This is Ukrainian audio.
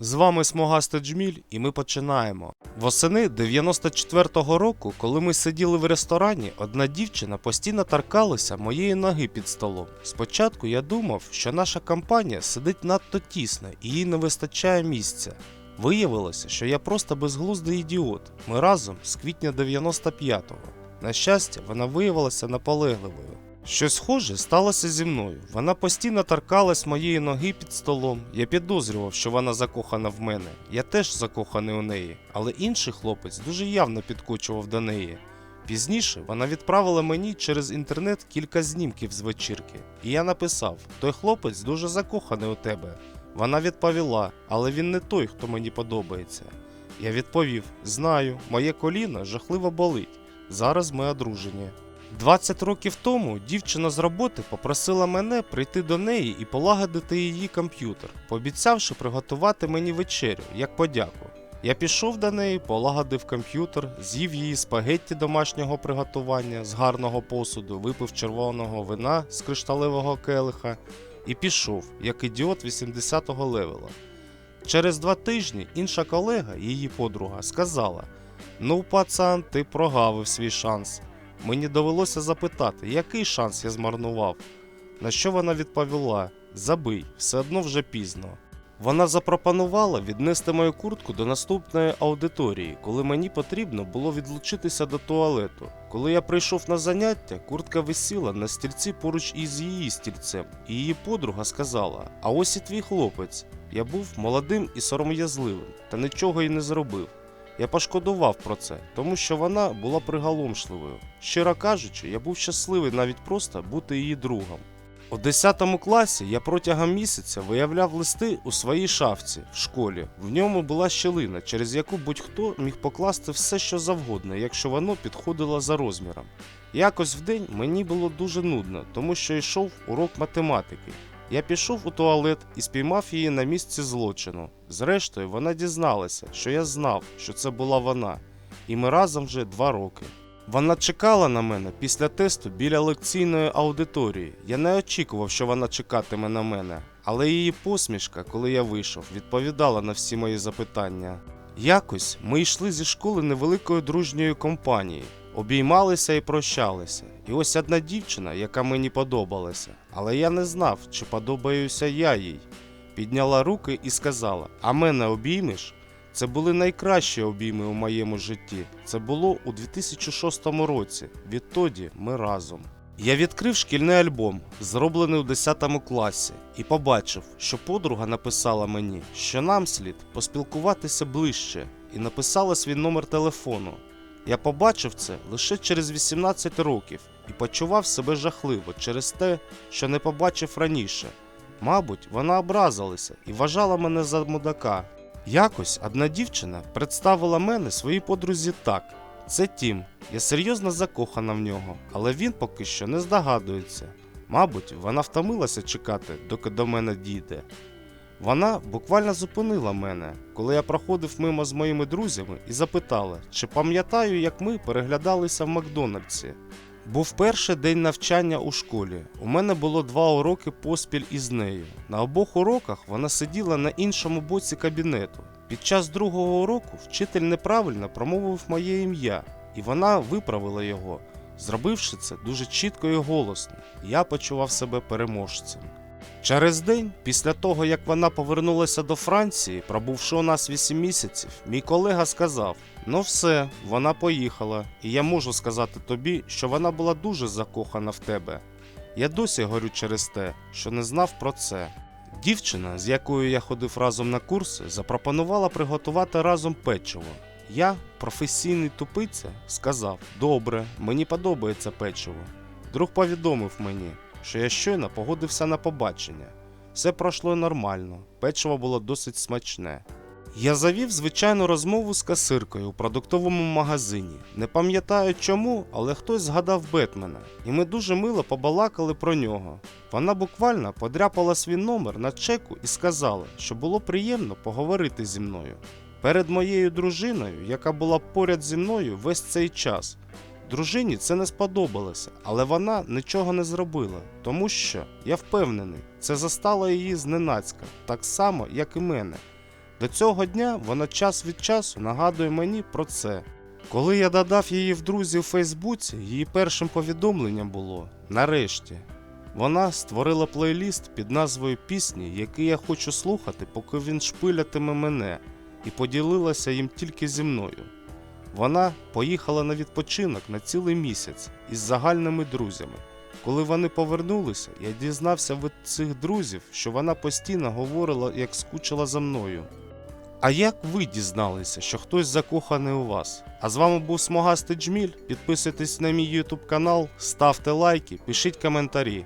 З вами Смугастий Джміль, і ми починаємо. Восени 94-го року, коли ми сиділи в ресторані, одна дівчина постійно торкалася моєї ноги під столом. Спочатку я думав, що наша компанія сидить надто тісно і їй не вистачає місця. Виявилося, що я просто безглуздий ідіот. Ми разом з квітня 95-го. На щастя, вона виявилася наполегливою. Щось схоже сталося зі мною. Вона постійно торкалась моєї ноги під столом. Я підозрював, що вона закохана в мене. Я теж закоханий у неї, але інший хлопець дуже явно підкочував до неї. Пізніше вона відправила мені через інтернет кілька знімків з вечірки, і я написав: той хлопець дуже закоханий у тебе. Вона відповіла, але він не той, хто мені подобається. Я відповів: знаю, моє коліно жахливо болить. Зараз ми одружені. 20 років тому дівчина з роботи попросила мене прийти до неї і полагодити її комп'ютер, пообіцявши приготувати мені вечерю як подяку. Я пішов до неї, полагодив комп'ютер, з'їв її спагетті домашнього приготування з гарного посуду, випив червоного вина з кришталевого келиха і пішов, як ідіот 80-го левела. Через два тижні інша колега, її подруга, сказала: Ну, пацан, ти прогавив свій шанс. Мені довелося запитати, який шанс я змарнував. На що вона відповіла: Забий, все одно вже пізно. Вона запропонувала віднести мою куртку до наступної аудиторії, коли мені потрібно було відлучитися до туалету. Коли я прийшов на заняття, куртка висіла на стільці поруч із її стільцем, і її подруга сказала: А ось і твій хлопець. Я був молодим і сором'язливим, та нічого й не зробив. Я пошкодував про це, тому що вона була приголомшливою. Щиро кажучи, я був щасливий навіть просто бути її другом. У 10 класі я протягом місяця виявляв листи у своїй шафці в школі. В ньому була щілина, через яку будь-хто міг покласти все, що завгодно, якщо воно підходило за розміром. Якось в день мені було дуже нудно, тому що йшов урок математики. Я пішов у туалет і спіймав її на місці злочину. Зрештою, вона дізналася, що я знав, що це була вона, і ми разом вже два роки. Вона чекала на мене після тесту біля лекційної аудиторії. Я не очікував, що вона чекатиме на мене, але її посмішка, коли я вийшов, відповідала на всі мої запитання. Якось ми йшли зі школи невеликою дружньою компанією, обіймалися і прощалися. І ось одна дівчина, яка мені подобалася, але я не знав, чи подобаюся я їй. Підняла руки і сказала: А мене обіймеш? Це були найкращі обійми у моєму житті. Це було у 2006 році. Відтоді ми разом. Я відкрив шкільний альбом, зроблений у 10 класі, і побачив, що подруга написала мені, що нам слід поспілкуватися ближче, і написала свій номер телефону. Я побачив це лише через 18 років і почував себе жахливо через те, що не побачив раніше. Мабуть, вона образилася і вважала мене за мудака. Якось одна дівчина представила мене своїй подрузі так: це Тім. Я серйозно закохана в нього, але він поки що не здогадується. Мабуть, вона втомилася чекати, доки до мене дійде. Вона буквально зупинила мене, коли я проходив мимо з моїми друзями і запитала, чи пам'ятаю, як ми переглядалися в Макдональдсі. Був перший день навчання у школі. У мене було два уроки поспіль із нею. На обох уроках вона сиділа на іншому боці кабінету. Під час другого уроку вчитель неправильно промовив моє ім'я, і вона виправила його, зробивши це дуже чітко і голосно. Я почував себе переможцем. Через день, після того як вона повернулася до Франції, пробувши у нас 8 місяців, мій колега сказав: Ну все, вона поїхала, і я можу сказати тобі, що вона була дуже закохана в тебе. Я досі горю через те, що не знав про це. Дівчина, з якою я ходив разом на курси, запропонувала приготувати разом печиво. Я, професійний тупиця, сказав: Добре, мені подобається печиво. Друг повідомив мені, що я щойно погодився на побачення. Все пройшло нормально, печиво було досить смачне. Я завів звичайну розмову з касиркою у продуктовому магазині. Не пам'ятаю чому, але хтось згадав Бетмена, і ми дуже мило побалакали про нього. Вона буквально подряпала свій номер на чеку і сказала, що було приємно поговорити зі мною. Перед моєю дружиною, яка була поряд зі мною весь цей час. Дружині це не сподобалося, але вона нічого не зробила, тому що, я впевнений, це застало її зненацька, так само, як і мене. До цього дня вона час від часу нагадує мені про це. Коли я додав її в друзі в Фейсбуці, її першим повідомленням було нарешті. Вона створила плейліст під назвою Пісні, який я хочу слухати, поки він шпилятиме мене, і поділилася їм тільки зі мною. Вона поїхала на відпочинок на цілий місяць із загальними друзями. Коли вони повернулися, я дізнався від цих друзів, що вона постійно говорила, як скучила за мною. А як ви дізналися, що хтось закоханий у вас? А з вами був Смогастий Джміль. Підписуйтесь на мій YouTube канал, ставте лайки, пишіть коментарі.